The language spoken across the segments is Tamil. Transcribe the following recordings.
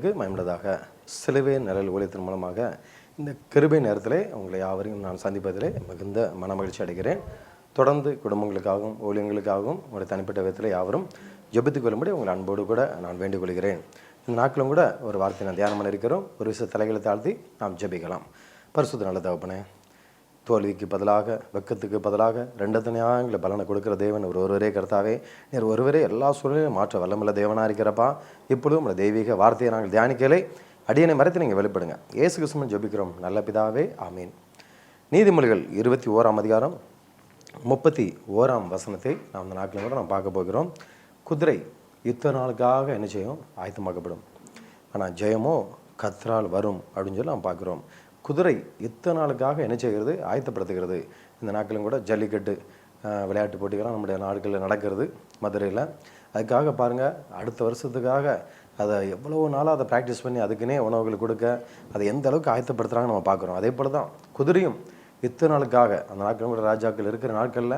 உங்களுக்கு மயமுள்ளதாக சிலுவை நிழல் ஊழியத்தின் மூலமாக இந்த கிருபை நேரத்தில் உங்களை யாவரையும் நான் சந்திப்பதிலே மிகுந்த மனமகிழ்ச்சி அடைகிறேன். தொடர்ந்து குடும்பங்களுக்காகவும் ஊழியங்களுக்காகவும் உங்களுடைய தனிப்பட்ட விதத்தில் யாவரும் ஜெபித்துக் கொள்ளும்படி அன்போடு கூட நான் வேண்டிக் கொள்கிறேன். இந்த நாட்களும் கூட ஒரு வார்த்தை நான் தியானம் பண்ண இருக்கிறோம். ஒரு விஷய தலைகளை தாழ்த்தி நாம் ஜெபிக்கலாம். பரிசுத்த நல்ல தகப்பனே தோல்விக்கு பதிலாக வெக்கத்துக்கு பதிலாக ரெண்டு நியாயங்களை பலனை கொடுக்குற தேவன் ஒரு ஒருவரே கருத்தாவே. நீர் ஒருவரே எல்லா சூழ்நிலையும் மாற்ற வல்லமுள்ள தேவனாக இருக்கிறப்பா. இப்பொழுதும் உங்களை தெய்வீக வார்த்தையை நாங்கள் தியானிக்கலை. அடியனை மறைத்து நீங்கள் வெளிப்படுங்க. ஏசு கிருஷ்ணன் ஜெபிக்கிறோம். நல்ல பிதாவே ஆமீன். நீதிமொழிகள் இருபத்தி ஓராம் அதிகாரம் முப்பத்தி ஓராம் வசனத்தை நாம் இந்த நாட்களில் கூட நாம் பார்க்க போகிறோம். குதிரை யுத்த நாளுக்காக என்ன செய்யும்? ஆயத்தமாக்கப்படும். ஆனால் ஜெயமோ கத்ரால் வரும் அப்படின்னு சொல்லி நாம் பார்க்குறோம். குதிரை யுத்த நாளுக்காக என்ன செய்கிறது? ஆயத்தப்படுத்துகிறது. இந்த நாட்களும் கூட ஜல்லிக்கட்டு விளையாட்டு போட்டிகள்லாம் நம்முடைய நாடுகளில் நடக்கிறது மதுரையில். அதுக்காக பாருங்கள் அடுத்த வருஷத்துக்காக அதை எவ்வளோ நாளாக அதை ப்ராக்டிஸ் பண்ணி அதுக்குன்னே உணவுகள் கொடுக்க அதை எந்த அளவுக்கு ஆயத்தப்படுத்துகிறாங்கன்னு நம்ம பார்க்குறோம். அதே போல் தான் குதிரையும் யுத்த நாளுக்காக அந்த நாட்கள் கூட ராஜாக்கள் இருக்கிற நாட்களில்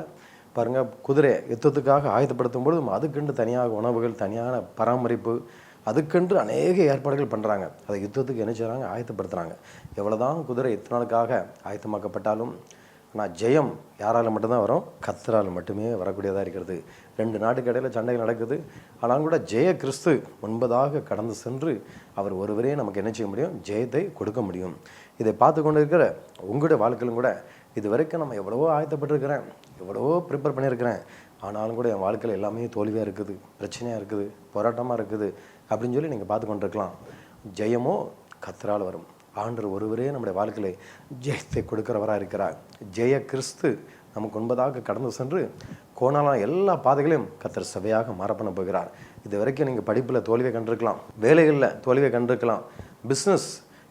பாருங்கள் குதிரை யுத்தத்துக்காக ஆயத்தப்படுத்தும் பொழுது அதுக்குண்டு தனியாக உணவுகள் தனியான பராமரிப்பு அதுக்கென்று அநேக ஏற்பாடுகள் பண்ணுறாங்க அதை யுத்தத்துக்கு என்ன செய்கிறாங்க ஆயத்தப்படுத்துகிறாங்க எவ்வளோதான் குதிரை யுத்த நாளுக்காக ஆயத்தமாக்கப்பட்டாலும் ஆனால் ஜெயம் யாரால் மட்டும்தான் வரும்? கத்தரால் மட்டுமே வரக்கூடியதாக இருக்கிறது. ரெண்டு நாட்டுக்கு இடையில் சண்டைகள் நடக்குது. ஆனாலும் கூட ஜெய கிறிஸ்து ஒன்பதாக கடந்து சென்று அவர் ஒருவரே நமக்கு என்ன செய்ய முடியும்? ஜெயத்தை கொடுக்க முடியும். இதை பார்த்து கொண்டு இருக்கிற உங்களுடைய வாழ்க்கையிலும் கூட இது வரைக்கும் நம்ம எவ்வளவோ ஆயத்தப்பட்டிருக்கிறேன் எவ்வளவோ ப்ரிப்பேர் பண்ணியிருக்கிறேன். ஆனாலும் கூட என் வாழ்க்கையில் எல்லாமே தோல்வியாக இருக்குது பிரச்சனையாக இருக்குது போராட்டமாக இருக்குது. அப்படின்னு சொல்லி நீங்கள் பார்த்து கொண்டிருக்கலாம். ஜெயமோ கத்தரால் வரும். ஆண்டர் ஒருவரே நம்முடைய வாழ்க்கையில் ஜெயத்தை கொடுக்கிறவராக இருக்கிறார். ஜெய கிறிஸ்து நமக்கு ஒன்பதாக கடந்து சென்று கோணாலான எல்லா பாதைகளையும் கத்தர் சபையாக மாறப்பண்ண போகிறார். இது வரைக்கும் நீங்கள் படிப்பில் தோல்வியை கண்டிருக்கலாம். வேலைகளில் தோல்வியை கண்டிருக்கலாம். பிஸ்னஸ்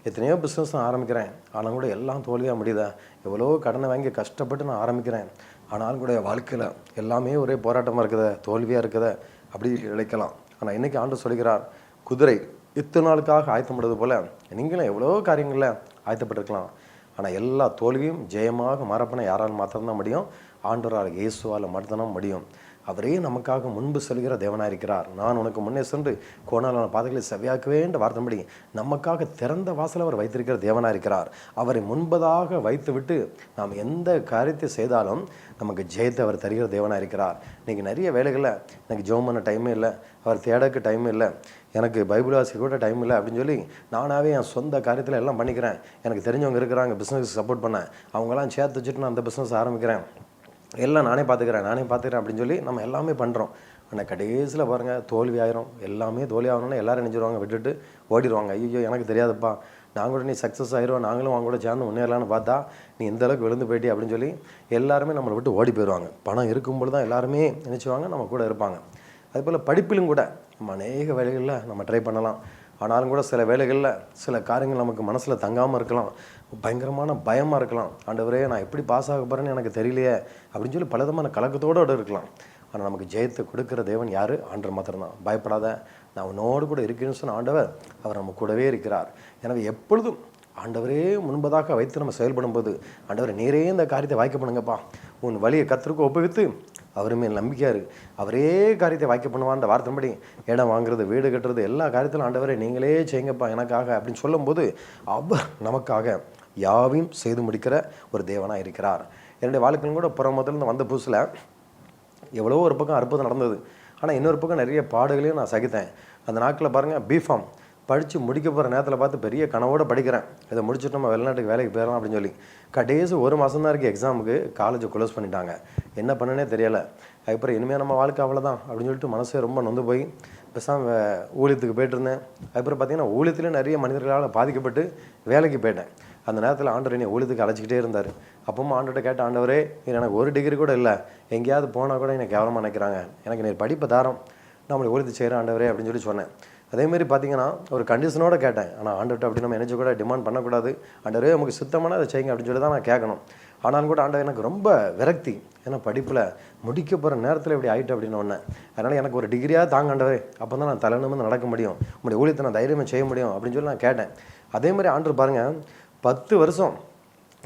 எத்தனையோ பிஸ்னஸ் நான் ஆரம்பிக்கிறேன். ஆனால் கூட எல்லாம் தோல்வியாக முடியுதா? எவ்வளோ கடனை வாங்கி கஷ்டப்பட்டு நான் ஆரம்பிக்கிறேன். ஆனாலும் கூட வாழ்க்கையில் எல்லாமே ஒரே போராட்டமாக இருக்குதே தோல்வியாக இருக்குதே அப்படி இழைக்கலாம். ஆனால் இன்றைக்கி ஆண்டு சொல்கிறார் குதிரை இத்தனை நாளுக்காக ஆயத்தப்படுறது போல் நீங்களும் எவ்வளோ காரியங்களில் ஆயத்தப்பட்டிருக்கலாம். ஆனால் எல்லா தோல்வியும் ஜெயமாக மாறப்பன யாரால் மாத்திரம்தான் முடியும்? ஆண்டவரால் இயேசுவால் மட்டும்தான் முடியும். அவரே நமக்காக முன்பு செல்கிற தேவனாக இருக்கிறார் நான் உனக்கு முன்னே சென்று கோணாலான பாதைகளை செவ்வாக்கவே என்ற வார்த்தைப்படி நமக்காக திறந்த வாசல் அவர் வைத்திருக்கிற தேவனாக இருக்கிறார் அவரை முன்பதாக வைத்துவிட்டு நாம் எந்த காரியத்தை செய்தாலும் நமக்கு ஜெயத்தை அவர் தருகிற தேவனாக இருக்கிறார் இன்றைக்கி நிறைய வேலைகளில் எனக்கு ஜோம் பண்ண டைமே இல்லை அவர் தேடக்கு டைம் இல்லை எனக்கு பைபிள் வாசிக்க கூட டைம் இல்லை அப்படின்னு சொல்லி நானாகவே என் சொந்த காரியத்தில் எல்லாம் பண்ணிக்கிறேன். எனக்கு தெரிஞ்சவங்க இருக்கிறாங்க பிஸ்னஸ் சப்போர்ட் பண்ண. அவங்களாம் சேர்த்து வச்சுட்டு நான் அந்த பிஸ்னஸ் ஆரம்பிக்கிறேன். எல்லாம் நானே பார்த்துக்கிறேன் நானே பார்த்துக்கிறேன் அப்படின்னு சொல்லி நம்ம எல்லாமே பண்ணுறோம் ஆனால் கடைசியில் பாருங்கள் தோல்வி ஆயிரும். எல்லாமே தோல்வி ஆகணும்னா எல்லோரும் நினைச்சிருவாங்க விட்டுட்டு ஓடிடுவாங்க. ஐயோ எனக்கு தெரியாதுப்பா. நாங்கள் கூட நீ சக்ஸஸ் ஆயிரும் நாங்களும் அவங்க கூட சேர்ந்து முன்னேறலான்னு பார்த்தா நீ இந்த அளவுக்கு விழுந்து போயிட்டி அப்படின்னு சொல்லி எல்லாருமே நம்மளை விட்டு ஓடி போயிடுவாங்க பணம் இருக்கும்போது தான் எல்லாருமே நினச்சிவாங்க நம்ம கூட இருப்பாங்க. அதுபோல் படிப்பிலும் கூட நம்ம அநேக வேலைகளில் நம்ம ட்ரை பண்ணலாம். ஆனாலும் கூட சில வேலைகளில் சில காரியங்கள் நமக்கு மனசில் தங்காமல் இருக்கலாம். பயங்கரமான பயமாக இருக்கலாம். ஆண்டவரே நான் எப்படி பாஸ் ஆக போகிறேன்னு எனக்கு தெரியலையே அப்படின்னு சொல்லி பலவிதமான கலக்கத்தோடு இருக்கலாம். ஆனால் நமக்கு ஜெயத்தை கொடுக்குற தேவன் யார்? ஆண்டர் மாத்திரம்தான். பயப்படாத நான் உன்னோடு கூட இருக்கிறேன்னு சொன்ன ஆண்டவர் அவர் நம்ம கூடவே இருக்கிறார். எனவே எப்பொழுதும் ஆண்டவரே முன்பதாக வைத்து நம்ம செயல்படும் போது ஆண்டவர் நேரே இந்த காரியத்தை வாய்க்க பண்ணுங்கப்பா. உன் வழியை கத்திற்கு ஒப்புவித்து அவருமே மேல் இருக்குது அவரே காரியத்தை வாய்க்க பண்ணுவான்ற வார்த்தைப்படி இடம் வாங்குறது வீடு கட்டுறது எல்லா காரியத்திலும் ஆண்டவரே நீங்களே செய்யுங்கப்பா எனக்காக அப்படின்னு சொல்லும்போது அவர் நமக்காக யாவையும் செய்து முடிக்கிற ஒரு தேவனாக இருக்கிறார். என்னுடைய வாழ்க்கையிலும் கூட புற முதல்ல வந்த புதுசில் எவ்வளோ ஒரு பக்கம் அற்புதம் நடந்தது. ஆனால் இன்னொரு பக்கம் நிறைய பாடுகளையும் நான் சகித்தேன். அந்த நாட்களில் பாருங்கள் பிஃபார்ம் படித்து முடிக்க போகிற நேரத்தில் பார்த்து பெரிய கனவோடு படிக்கிறேன். இதை முடிச்சுட்டு நம்ம வெளிநாட்டுக்கு வேலைக்கு போயிடலாம் அப்படின்னு சொல்லி. கடைசி ஒரு மாதம் தான் இருக்குது எக்ஸாமுக்கு காலேஜை க்ளோஸ் பண்ணிட்டாங்க. என்ன பண்ணனே தெரியலை. அதுக்கப்புறம் இனிமேல் நம்ம வாழ்க்கை அவ்வளோதான் அப்படின்னு சொல்லிட்டு மனசே ரொம்ப நொந்து போய் பெருசாக ஊழியத்துக்கு போயிட்டு இருந்தேன். அதுக்கப்புறம் பார்த்தீங்கன்னா ஊழியத்துலேயே நிறைய மனிதர்களால் பாதிக்கப்பட்டு வேலைக்கு போயிட்டேன். அந்த நேரத்தில் ஆண்டவர் என்னை ஊழியத்துக்கு அழைச்சிக்கிட்டே இருந்தார். அப்பவும் ஆண்டவர்கிட்ட கேட்ட ஆண்டவரே எனக்கு ஒரு டிகிரி கூட இல்லை. எங்கேயாவது போனால் கூட எனக்கு கேவலமாக நினைக்கிறாங்க. எனக்கு நீர் படிப்பை தாரம். நான் உங்களை ஊழியத்து செய்கிறேன் ஆண்டவரே அப்படின்னு சொல்லி சொன்னேன். அதேமாரி பார்த்தீங்கன்னா ஒரு கண்டிஷனோட கேட்டேன். ஆனால் ஆண்டவர்கிட்ட அப்படி நம்ம நினச்சி கூட டிமாண்ட் பண்ணக்கூடாது. ஆண்டவரே நமக்கு சுத்தமான அதை செய்யுங்க அப்படின்னு சொல்லி தான் நான் கேட்கணும் ஆனாலும் கூட ஆண்டவர் எனக்கு ரொம்ப விரக்தி. ஏன்னா படிப்பில் முடிக்க போகிற நேரத்தில் இப்படி ஆகிட்டு அப்படின்னு ஒன்று அதனால் எனக்கு ஒரு டிகிரியாக தாங்க ஆண்டவர். அப்போ தான் நான் தலைநிமிந்து நடக்க முடியும். உங்களுடைய ஊழியத்தை நான் தைரியமாக செய்ய முடியும் அப்படின்னு சொல்லி நான் கேட்டேன். அதே மாதிரி ஆண்டு பாருங்கள் பத்து வருஷம்.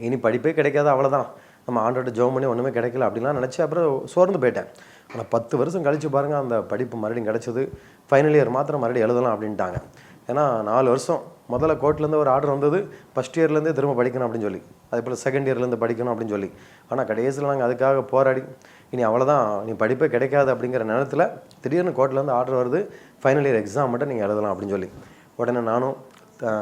இனி படிப்பே கிடைக்காது அவ்வளோதான் நம்ம ஆண்டோட ஜோம் பண்ணி ஒன்றுமே கிடைக்கல அப்படின்லாம் நினச்சி அப்புறம் சோர்ந்து போயிட்டேன். ஆனால் பத்து வருஷம் கழித்து பாருங்கள் அந்த படிப்பு மறுபடியும் கிடச்சிது. ஃபைனல் இயர் மாத்திரம் மறுபடியும் எழுதலாம் அப்படின்ட்டாங்க. ஏன்னா நாலு வருஷம். முதல்ல கோர்ட்லேருந்து ஒரு ஆர்டர் வந்தது. ஃபஸ்ட் இயர்லேருந்தே திரும்ப படிக்கணும் அப்படின்னு சொல்லி. அதே போல் செகண்ட் இயர்லேருந்து படிக்கணும் அப்படின்னு சொல்லி. ஆனால் கடைசியில் நாங்கள் அதுக்காக போராடி இனி அவ்வளோதான் நீ படிப்பே கிடைக்காது அப்படிங்கிற நேரத்தில் திடீர்னு கோர்ட்லேருந்து ஆர்டர் வருது. ஃபைனல் இயர் எக்ஸாம் மட்டும் நீங்கள் எழுதலாம் அப்படின்னு சொல்லி. உடனே நானும்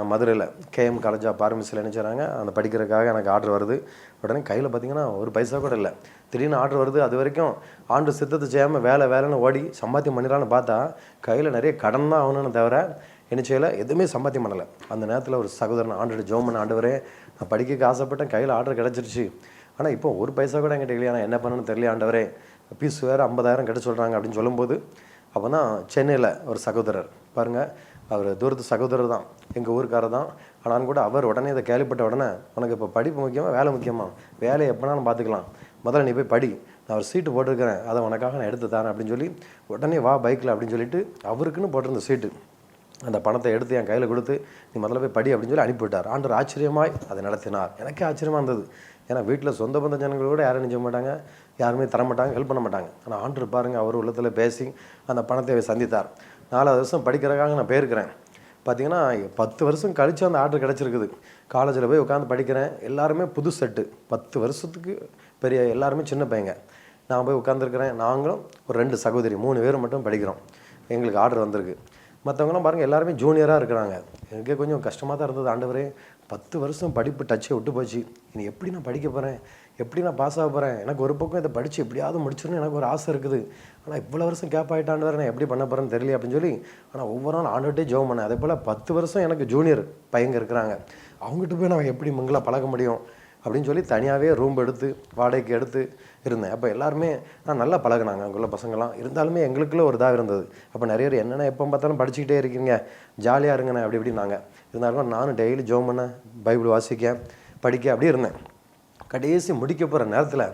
மதுரையில் கேஎம் காலேஜ் ஆஃப் பார்மசியில் நினச்சாங்க அந்த படிக்கிறதுக்காக எனக்கு ஆர்டர் வருது. உடனே கையில் பார்த்தீங்கன்னா ஒரு பைசா கூட இல்லை. திடீர்னு ஆர்டர் வருது. அது வரைக்கும் ஆண்டு சித்தத்தை செய்யாமல் வேலை வேலைன்னு ஓடி சம்பாத்தியம் பண்ணிடலான்னு பார்த்தா கையில் நிறைய கடன் தான் ஆகணும்னு தவிர என்ன செய்யலை? எதுவுமே சம்பாத்தியம் பண்ணலை. அந்த நேரத்தில் ஒரு சகோதரன் ஆண்டு ஜோமன் ஆண்டவரே நான் படிக்க ஆசைப்பட்டேன். கையில் ஆர்டர் கிடச்சிருச்சு. ஆனால் இப்போ ஒரு பைசா கூட என்கிட்ட இல்லையா? நான் என்ன பண்ணணும்னு தெரியல ஆண்டவரே. பீஸ் வேறு ஐம்பதாயிரம் கட்ட சொல்கிறாங்க அப்படின்னு சொல்லும்போது அப்போ தான் சென்னையில் ஒரு சகோதரர் பாருங்கள் அவர் தூரத்து சகோதரர் தான் எங்கள் ஊருக்காரர் தான். ஆனாலும் கூட அவர் உடனே இதை கேள்விப்பட்ட உடனே உனக்கு இப்போ படிப்பு முக்கியமாக வேலை முக்கியமாக வேலையை எப்போனாலும் பார்த்துக்கலாம். முதல்ல நீ போய் படி. நான் ஒரு சீட்டு போட்டிருக்கிறேன். அதை உனக்காக நான் எடுத்து தரேன் அப்படின்னு சொல்லி உடனே வா பைக்கில் அப்படின்னு சொல்லிட்டு அவருக்குன்னு போட்டிருந்த சீட்டு. அந்த பணத்தை எடுத்து என் கையில் கொடுத்து நீ முதல்ல போய் படி அப்படின்னு சொல்லி அனுப்பிவிட்டார் ஆண்டர் ஆச்சரியமாய் அதை நடத்தினார். எனக்கே ஆச்சரியமாக இருந்தது. ஏன்னா வீட்டில் சொந்த பந்த ஜனங்கள் கூட யாரும் நினைச்ச மாட்டாங்க. யாருமே தர மாட்டாங்க ஹெல்ப் பண்ண மாட்டாங்க. ஆனால் ஆண்டர் பாருங்கள் அவர் உள்ளத்தில் பேசி அந்த பணத்தை அவர் சந்தித்தார். நாலாவது வருஷம் படிக்கிறக்காக நான் போயிருக்கிறேன். பார்த்தீங்கன்னா பத்து வருஷம் கழித்து அந்த ஆர்டர் கிடச்சிருக்குது. காலேஜில் போய் உட்காந்து படிக்கிறேன். எல்லாருமே புது செட்டு பத்து வருஷத்துக்கு பெரிய எல்லாருமே சின்ன பையங்க. நான் போய் உட்காந்துருக்கிறேன் நாங்களும் ஒரு ரெண்டு சகோதரி மூணு பேர் மட்டும் படிக்கிறோம். எங்களுக்கு ஆர்டர் வந்திருக்கு. மற்றவங்களாம் பாருங்கள் எல்லாருமே ஜூனியராக இருக்கிறாங்க. எனக்கு கொஞ்சம் கஷ்டமாக தான் இருந்தது. ஆண்டவரே பத்து வருஷம் படிப்பு டச்சை விட்டு போச்சு. இனி எப்படி நான் படிக்க போகிறேன் எப்படி நான் பாஸ் ஆக போகிறேன் எனக்கு ஒரு பக்கம் இதை படித்து எப்படியாவது முடிச்சிடணும் எனக்கு ஒரு ஆசை இருக்குது. ஆனால் இவ்வளோ வருஷம் கேப் ஆகிட்டாண்டு நான் எப்படி பண்ண போகிறேன்னு தெரியல அப்படின்னு சொல்லி ஆனால் ஒவ்வொரு நாள் ஆண்டுகிட்டே ஜோம் பண்ணேன். அதே போல் பத்து வருஷம் எனக்கு ஜூனியர் பையங்க இருக்கிறாங்க. அவங்ககிட்ட போய் நான் எப்படி மங்களாக பழக முடியும்? அப்படின்னு சொல்லி தனியாகவே ரூம் எடுத்து வாடகைக்கு எடுத்து இருந்தேன். அப்போ எல்லாருமே நான் நல்லா பழகுனாங்க. அங்குள்ள பசங்களாம் இருந்தாலுமே எங்களுக்குள்ள ஒரு இதாக இருந்தது. அப்போ நிறைய பேர் என்னென்ன எப்போ பார்த்தாலும் படிச்சுக்கிட்டே இருக்கீங்க? ஜாலியாக இருங்கண்ணே அப்படி இப்படின்னாங்க. இருந்தாலும் நானும் டெய்லி ஜோம் பண்ண பைபிள் வாசிக்க படிக்க அப்படி இருந்தேன். கடைசி முடிக்க போகிற நேரத்தில்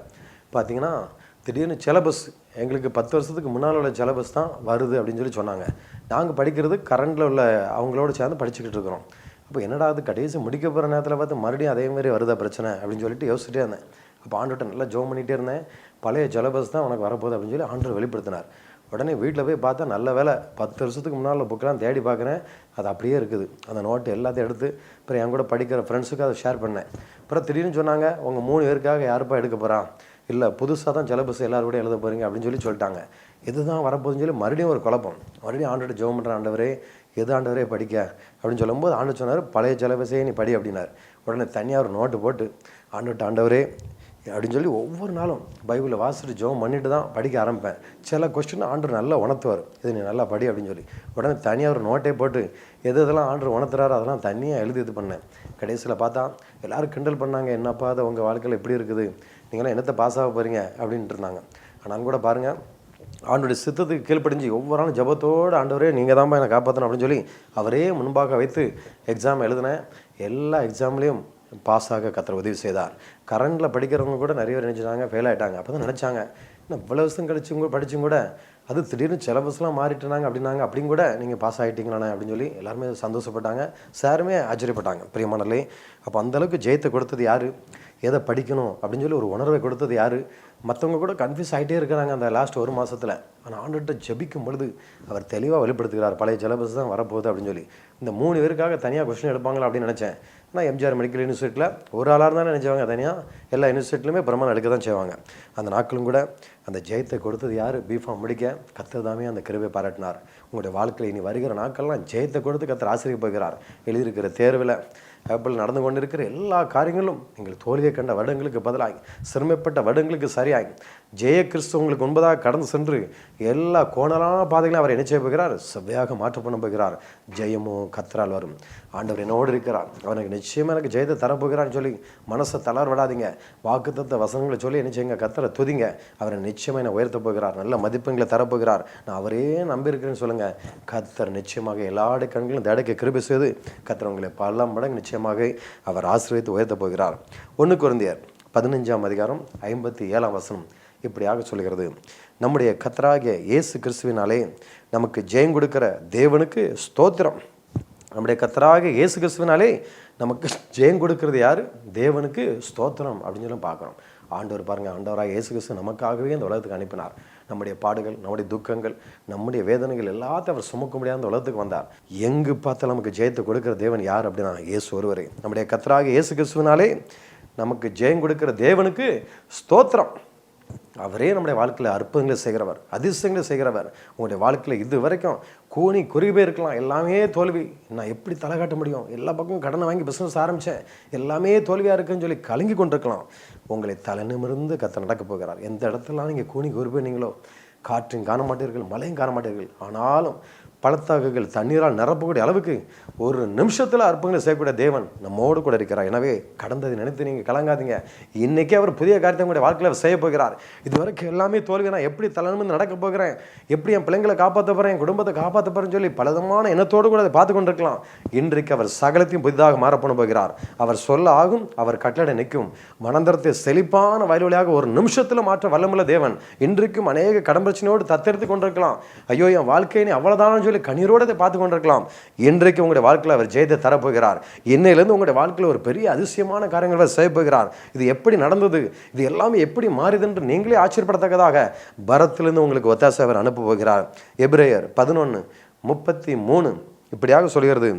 பார்த்தீங்கன்னா திடீர்னு சிலபஸ் எங்களுக்கு பத்து வருஷத்துக்கு முன்னால் உள்ள சிலபஸ் தான் வருது அப்படின்னு சொல்லி சொன்னாங்க. நாங்கள் படிக்கிறது கரண்டில் உள்ள அவங்களோட சேர்ந்து படிச்சுக்கிட்டு இருக்கிறோம். அப்போ என்னடா அது கடைசி முடிக்க போகிற நேரத்தில் பார்த்து மறுபடியும் அதே மாதிரி வருதா பிரச்சனை அப்படின்னு சொல்லிட்டு யோசிச்சுட்டே இருந்தேன். அப்போ ஆண்டுகிட்ட நல்லா ஜோம் பண்ணிகிட்டே இருந்தேன். பழைய ஜலபஸ் தான் உனக்கு வரப்போகுது அப்படின்னு சொல்லி ஆண்டர் வெளிப்படுத்தினார். உடனே வீட்டில் போய் பார்த்தா நல்ல வேலை. பத்து வருஷத்துக்கு முன்னால் புக்கெலாம் தேடி பார்க்குறேன். அது அப்படியே இருக்குது. அந்த நோட்டு எல்லாத்தையும் எடுத்து அப்புறம் என் கூட படிக்கிற ஃப்ரெண்ட்ஸுக்கு அதை ஷேர் பண்ணேன். அப்புறம் திடீர்னு சொன்னாங்க உங்கள் மூணு பேருக்காக யாருப்பா எடுக்க போகிறான் இல்லை புதுசாக தான் சிலபஸ் எல்லாரும் கூட எழுத போகிறீங்க அப்படின்னு சொல்லி சொல்லிட்டாங்க. இதுதான் வரப்போகுதுன்னு சொல்லி மறுபடியும் ஒரு குழப்பம். மறுபடியும் ஆண்டோட ஜெபம் பண்ணுற ஆண்டவரே எது ஆண்டவரே படிக்க அப்படின்னு சொல்லும்போது ஆண்டு சொன்னார் பழைய சிலபஸே நீ படி அப்படின்னார். உடனே தனியாக ஒரு நோட்டு போட்டு ஆண்டுட்டு ஆண்டவரே அப்படின்னு சொல்லி ஒவ்வொரு நாளும் பைபிளை வாசிட்டு ஜோம் பண்ணிட்டு தான் படிக்க ஆரம்பிப்பேன். சில கொஸ்டின் ஆண்டர் நல்லா உணர்த்துவார். இது நீ நல்லா படி அப்படின்னு சொல்லி. உடனே தனியாக ஒரு நோட்டே போட்டு எது எதெல்லாம் ஆண்டர் உணர்த்துறாரோ அதெல்லாம் தனியாக எழுதி இது பண்ணேன் கடைசியில் பார்த்தா எல்லோரும் கிண்டல் பண்ணாங்க என்னப்பா அது உங்கள் வாழ்க்கையில் எப்படி இருக்குது? நீங்களாம் என்னத்தை பாஸ் ஆக போகிறீங்க அப்படின்ட்டு இருந்தாங்க. ஆனாலும் கூட பாருங்கள் ஆண்டுடைய சித்தத்துக்கு கீழ்ப்படிஞ்சு ஒவ்வொரு நாளும் ஜபத்தோடு ஆண்டவரே நீங்கள் தான்ப்பா என்னை காப்பாற்றணும் அப்படின்னு சொல்லி அவரே முன்பாக வைத்து எக்ஸாம் எழுதினேன் எல்லா எக்ஸாம்லேயும் பாஸ் ஆக கத்திர உதவி செய்தார். கரண்டில் படிக்கிறவங்க கூட நிறைய பேர் நினச்சிட்டாங்க ஃபெயில் ஆகிட்டாங்க அப்போ தான் நினச்சாங்க. இன்னும் இவ்வளோ வருஷம் கழிச்சும் கூட படித்தும் கூட அது திடீர்னு சிலபஸ்லாம் மாறிட்டுனாங்க அப்படின்னாங்க. அப்படியும் கூட நீங்கள் பாஸ் ஆகிட்டீங்களாண்ணே அப்படின்னு சொல்லி எல்லாருமே சந்தோஷப்பட்டாங்க. சாருமே ஆச்சரியப்பட்டாங்க. பிரியமானலே அப்போ அந்தளவுக்கு ஜெயத்தை கொடுத்தது யார்? எதை படிக்கணும் அப்படின்னு சொல்லி ஒரு உணர்வை கொடுத்தது யார்? மற்றவங்க கூட கன்ஃபியூஸ் ஆகிட்டே இருக்கிறாங்க அந்த லாஸ்ட் ஒரு மாதத்தில் ஆனால் ஆண்டுகிட்ட ஜபிக்கும் பொழுது அவர் தெளிவாக வெளிப்படுத்துகிறார். பழைய சிலபஸ் தான் வரப்போகுது அப்படின்னு சொல்லி. இந்த மூணு பேருக்காக தனியாக கொஸ்டின் எடுப்பாங்களா அப்படின்னு நினச்சேன். ஆனால் எம்ஜிஆர் மெடிக்கல் யூனிவர்சிட்டியில் ஒரு ஆளாக இருந்தாலும் நினச்சவங்க தனியாக எல்லா யூனிவர்சிட்டிலுமே பிரமாணம் எடுக்க தான் செய்வாங்க. அந்த நாட்களும் கூட அந்த ஜெயத்தை கொடுத்தது யார்? பிஃபார்ம் முடிக்க கத்ததாமே அந்த கிருவை பாராட்டினார். உங்களுடைய வாழ்க்கையில் இனி வருகிற நாட்கள்லாம் ஜெயத்தை கொடுத்து கத்தர் ஆசிரியர் போகிறார். எழுதியிருக்கிற தேர்வில் ஆப்பிள் நடந்து கொண்டிருக்கிற எல்லா காரியங்களும் நீங்கள் தோல்வியை கண்ட வருடங்களுக்கு பதிலாகி சிரமப்பட்ட வருடங்களுக்கு சரியாகி ஜெய ஒன்பதாக கடந்து சென்று எல்லா கோணலான பாதைகளையும் அவர் என்ன செய்ய போகிறார். செவ்வையாக மாற்ற பண்ண போகிறார். ஜெயமோ கத்தரால் வரும். ஆண்டவர் என்னோடு இருக்கிறார். அவனுக்கு நிச்சயமாக எனக்கு ஜெயத்தை தரப்போகிறான்னு சொல்லி மனசை தளர் விடாதீங்க. வாக்குத்த வசனங்களை சொல்லி என்ன செய்யுங்க கத்தரை துதிங்க. அவரை நிச்சயமாக என்னை உயர்த்த போகிறார். நல்ல மதிப்பெண்களை தரப்போகிறார் நான் அவரே நம்பியிருக்கிறேன்னு சொல்லுங்கள் கத்தர் நிச்சயமாக எல்லா கண்களும் தடைக்க கிருபி செய்து கத்தர் உங்களை பல மடங்கு நிச்சயமாக அவர் ஆசீர்வதித்து உயர்த்த போகிறார். ஒன்று குழந்தையர் பதினஞ்சாம் அதிகாரம் ஐம்பத்தி ஏழாம் வசனம். இப்படியாக சொல்கிறது. நம்முடைய கத்தராகிய இயேசு கிறிஸ்துவினாலே நமக்கு ஜெயம் கொடுக்கிற தேவனுக்கு ஸ்தோத்திரம். நம்முடைய கத்தராக இயேசு கிறிஸ்துவினாலே நமக்கு ஜெயம் கொடுக்கறது யார்? தேவனுக்கு ஸ்தோத்திரம் அப்படின்னு சொல்லி பார்க்குறோம். ஆண்டவர் பாருங்கள் ஆண்டவராக இயேசு கிறிஸ்து நமக்காகவே இந்த உலகத்துக்கு அனுப்பினார். நம்முடைய பாடுகள் நம்முடைய துக்கங்கள் நம்முடைய வேதனைகள் எல்லாத்தையும் அவர் சுமக்க முடியாத அந்த உலகத்துக்கு வந்தார். எங்கு பார்த்தாலும் நமக்கு ஜெயத்தை கொடுக்கிற தேவன் யார் அப்படின்னா இயேசு ஒருவரே. நம்முடைய கத்தராக இயேசு கிறிஸ்துவினாலே நமக்கு ஜெயம் கொடுக்கிற தேவனுக்கு ஸ்தோத்திரம். அவரே நம்முடைய வாழ்க்கையில் அற்புதங்களை செய்கிறவர் அதிசயங்களை செய்கிறவர். உங்களுடைய வாழ்க்கையில் இது வரைக்கும் கோணி குறுகி இருக்கலாம் எல்லாமே தோல்வி. நான் எப்படி தலை காட்ட முடியும்? எல்லா பக்கமும் கடனை வாங்கி பிஸ்னஸ் ஆரம்பித்தேன் எல்லாமே தோல்வியாக இருக்குன்னு சொல்லி கலங்கி கொண்டிருக்கலாம். உங்களை தலை நிமிர்ந்து கத்த நடக்க போகிறார். எந்த இடத்துலாம் நீங்கள் கூனி குறுபினீங்களோ காற்றையும் காண மாட்டீர்கள் மழையும் காண மாட்டீர்கள். ஆனாலும் பழத்தாக்குகள் தண்ணீரால் நிரப்பக்கூடிய அளவுக்கு ஒரு நிமிஷத்தில் அற்புதங்களை செய்யக்கூடிய தேவன் நம்மோடு கூட இருக்கிறார். எனவே கடந்ததை நினைத்து நீங்கள் கலங்காதீங்க. இன்றைக்கே அவர் புதிய காரியத்தை உங்களுடைய வாழ்க்கையில் செய்ய போகிறார். இது வரைக்கும் எல்லாமே தோல்வி நான் எப்படி தலைநிமிர்ந்து நடக்க போகிறேன்? எப்படி என் பிள்ளைங்களை காப்பாற்ற போகிறேன் என் குடும்பத்தை காப்பாற்ற போகிறேன்னு சொல்லி பலவிதமான எண்ணத்தோடு கூட அதை பார்த்து கொண்டிருக்கலாம். இன்றைக்கு அவர் சகலத்தையும் புதிதாக மாறப்பண்ண போகிறார். அவர் சொல்ல ஆகும் அவர் கட்டளை நிற்கும். மனந்தரத்தை செழிப்பான வயல்வழியாக ஒரு நிமிஷத்தில் மாற்ற வல்லமுள்ள தேவன். இன்றைக்கும் அநேக கடன் பிரச்சனையோடு தத்தெடுத்து கொண்டிருக்கலாம். ஐயோ என் வாழ்க்கையை அவ்வளோதான சொல்லி கண்ணீரோடு அதை பார்த்து கொண்டிருக்கலாம். இன்றைக்கு உங்களுடைய வாழ்க்கையில் அவர் ஜெயத்தை தரப்போகிறார். இன்னையிலேருந்து உங்களுடைய வாழ்க்கையில் ஒரு பெரிய அதிசயமான காரியங்களை அவர் செய்ய போகிறார். இது எப்படி நடந்தது? இது எல்லாமே எப்படி மாறுதுன்று நீங்களே ஆச்சரியப்படத்தக்கதாக பரத்திலிருந்து உங்களுக்கு ஒத்தாசை அவர் அனுப்ப போகிறார். எப்ரேயர் பதினொன்று முப்பத்தி மூணு. இப்படியாக சொல்கிறது.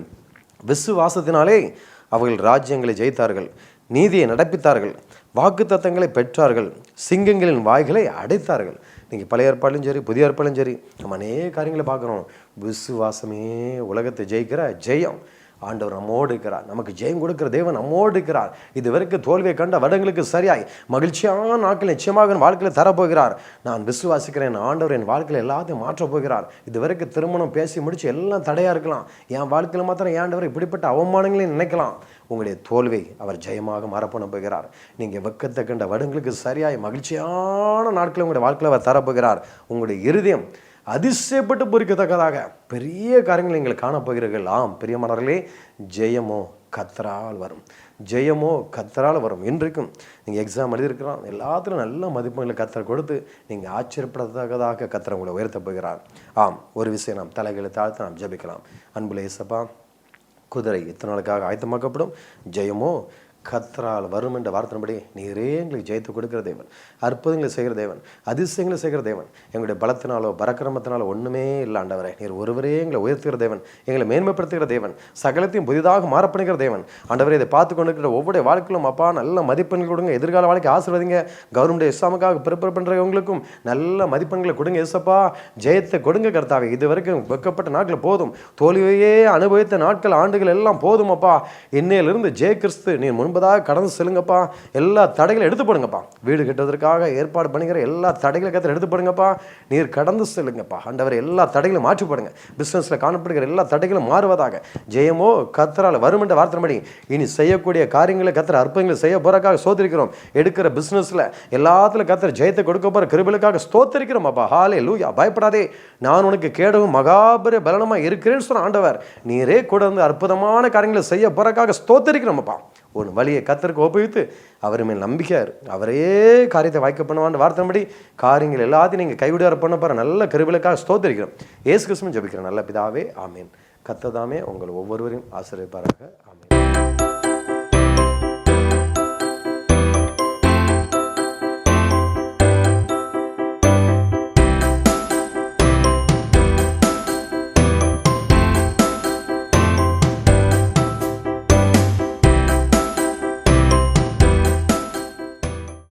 விசுவாசத்தினாலே அவர்கள் ராஜ்யங்களை ஜெயித்தார்கள். நீதியை நடப்பித்தார்கள். வாக்கு தத்தங்களை பெற்றார்கள். சிங்கங்களின் வாய்களை அடைத்தார்கள். நீங்கள் பழைய ஏற்பாடுலையும் சரி புதிய ஏற்பாடுலையும் சரி நம்ம அநேக காரியங்களை பார்க்குறோம். விசுவாசமே உலகத்தை ஜெயிக்கிற ஜெயம். ஆண்டவர் நம்மோடு இருக்கிறார். நமக்கு ஜெயம் கொடுக்கிற தேவன் நம்மோடு இருக்கிறார். இது வரைக்கும் தோல்வியை கண்ட வருடங்களுக்கு சரியாய் மகிழ்ச்சியான நாட்கள் நிச்சயமாக என் வாழ்க்கையில் தரப்போகிறார். நான் விசுவாசிக்கிறேன் ஆண்டவர் என் வாழ்க்கையில் எல்லாத்தையும் மாற்றப் போகிறார். இதுவரைக்கும் திருமணம் பேசி முடிச்சு எல்லாம் தடையாக இருக்கலாம். என் வாழ்க்கையில் மாத்திரம் ஏன் ஆண்டவர் இப்படிப்பட்ட அவமானங்களையும் நினைக்கலாம். உங்களுடைய தோல்வி அவர் ஜெயமாக மாறப்பண்ண போகிறார். நீங்கள் வெக்கத்தை கண்ட வருடங்களுக்கு சரியாய் மகிழ்ச்சியான நாட்களை உங்களுடைய வாழ்க்கையில் அவர் தரப்போகிறார். உங்களுடைய இருதயம் அதிசயப்பட்டு பொறிக்கத்தக்கதாக பெரிய காரியங்கள் நீங்கள் காணப்போகிறீர்கள் ஆம் பிரியமானவர்களே ஜெயமோ கத்தரால் வரும். ஜெயமோ கத்தரால் வரும். இன்றைக்கும் நீங்கள் எக்ஸாம் எழுதியிருக்கலாம். எல்லாத்துலையும் நல்ல மதிப்பெண்களை கத்தரை கொடுத்து நீங்கள் ஆச்சரியப்படத்தக்கதாக கத்தரை உங்களை உயர்த்த போகிறார். ஆம் ஒரு விஷயம் நாம் தலைகளை தாழ்த்து நாம் ஜெபிக்கலாம். அன்புல இசப்பா குதிரை இத்தனை நாளுக்காக ஆயத்தமாக்கப்படும். ஜெயமோ கத்ரால் வரும் என்ற வார்த்தையின்படி நீரே எங்களுக்கு ஜெயத்தை கொடுக்கிற தேவன். அற்புதங்களை செய்கிற தேவன். அதிசயங்களை செய்கிற தேவன். எங்களுடைய பலத்தினாலோ பரக்கிரமத்தினாலோ ஒன்றுமே இல்லாண்டவரே நீர் ஒருவரே எங்களை உயர்த்துகிற தேவன். எங்களை மேன்மைப்படுத்துகிற தேவன். சகலத்தையும் புதிதாக மாறப்பணிக்கிற தேவன். ஆண்டவரை இதை பார்த்து கொண்டிருக்கிற ஒவ்வொரு வாழ்க்கையிலும் அப்பா நல்ல மதிப்பெண்கள் கொடுங்க. எதிர்கால வாழ்க்கை ஆசிர்வதிங்க. கவர்மெண்ட் எக்ஸாமுக்காக ப்ரிப்பேர் பண்ணுறவங்களுக்கும் நல்ல மதிப்பெண்களை கொடுங்க எசப்பா ஜெயத்தை கொடுங்க கர்த்தாவை. இது வரைக்கும் வெக்கப்பட்ட நாட்கள் போதும். தோல்வியே அனுபவித்த நாட்கள் ஆண்டுகள் எல்லாம் போதும் அப்பா. இன்னையிலிருந்து ஜெய கிறிஸ்து நீ முன்பதாக கடந்து செல்லுங்கப்பா. எல்லா தடைகளும் எடுத்து போடுங்கப்பா. வீடு கட்டுவதற்காக ஏற்பாடு பண்ணிக்கிற எல்லா தடைகளை கத்திர எடுத்து போடுங்கப்பா. நீர் கடந்து செல்லுங்கப்பா. ஆண்டவர் எல்லா தடைகளும் மாற்றிப்படுங்க பிஸ்னஸில் காணப்படுகிற எல்லா தடைகளும் மாறுவதாக. ஜெயமோ கத்தரால் வரும் என்ற வார்த்தைப்படி இனி செய்யக்கூடிய காரியங்களை கத்திர அற்புதங்களை செய்ய போகிறக்காக சோதரிக்கிறோம் எடுக்கிற பிஸ்னஸில் எல்லாத்துலையும் கத்திர ஜெயத்தை கொடுக்க போகிற கிருபலுக்காக ஸ்தோத்தரிக்கிறோம் அப்பா. ஹாலே லூயா பயப்படாதே. நான் உனக்கு கேடவும் மகாபரிய பலனமாக இருக்கிறேன்னு சொன்ன ஆண்டவர். நீரே கூட வந்து அற்புதமான காரியங்களை செய்ய போகிறக்காக ஸ்தோத்தரிக்கிறோம் அப்பா. ஒன்று வழியை கத்தருக்கு ஒப்புவித்து அவர் மேல் நம்பிக்கையார் அவரே காரியத்தை வாய்க்க பண்ணுவான்னு வார்த்தைபடி காரியங்கள் எல்லாத்தையும் நீங்கள் கைவிடார பண்ண போகிற நல்ல கருவிலுக்காக ஸ்தோத்திரிக்கிறோம். ஏசு கிருஷ்ணன் ஜபிக்கிறேன் நல்ல பிதாவே ஆமீன். கத்ததாமே உங்கள் ஒவ்வொருவரையும் ஆசிரியப்பாராக ஆமீன்.